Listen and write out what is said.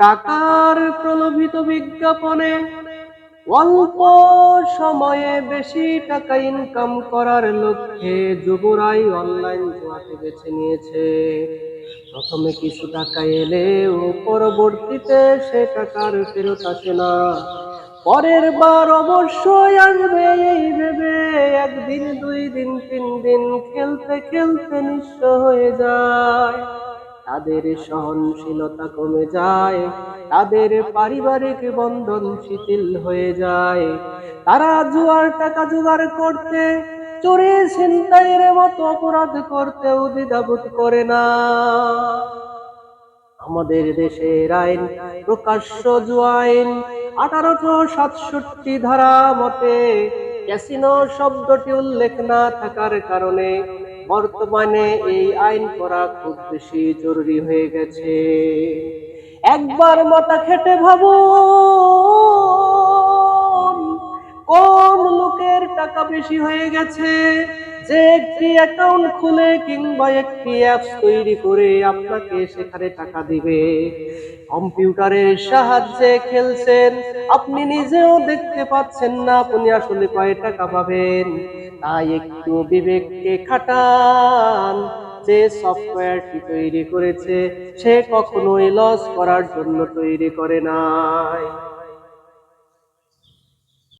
টাকার প্রলোভিত বিজ্ঞাপনে অল্প সময়ে বেশি টাকা ইনকাম করার লক্ষ্যে যুবরাই অনলাইন জুয়াকে বেছে নিয়েছে। প্রথমে কিছু টাকা এলেও পরবর্তীতে সে টাকার ফেরত আসে না। পরের বার অবশ্যই আসবে এই ভেবে একদিন, দুই দিন, তিন দিন খেলতে খেলতে নিঃস্ব হয়ে যায়। তাদের সহনশীলতা কমে যায়, তাদের পারিবারিক বন্ধন শিথিল হয়ে যায়। তারা জুয়ার টাকা জোগাড় করতে, চোরে ছিনতাইয়ের মতো অপরাধ করতেও দ্বিধাবোধ করে না। আমাদের দেশের আইন, প্রকাশ্য জুয়াইন আঠারোশো সাতষট্টি ধারা মতে ক্যাসিনো শব্দটি উল্লেখ না থাকার কারণে বর্তমানে এই আইন করা খুব বেশি জরুরি হয়ে গেছে। একবার মাথা খেটে ভাবো কোন লোকের টাকা বেশি হয়ে গেছে? যে একটি অ্যাকাউন্ট খুলে কিংবা একটি অ্যাপস তৈরি করে আপনাকে সেখানে টাকা দিবে। কম্পিউটারের সাহায্যে খেলছেন, আপনি নিজেও দেখতে পাচ্ছেন না আপনি আসলে কয় টাকা পাবেন। তাই একটু বিবেককে খাটান, যে সফটওয়্যারটি তৈরি করেছে, সে কখনোই লস করার জন্য তৈরি করে নাই।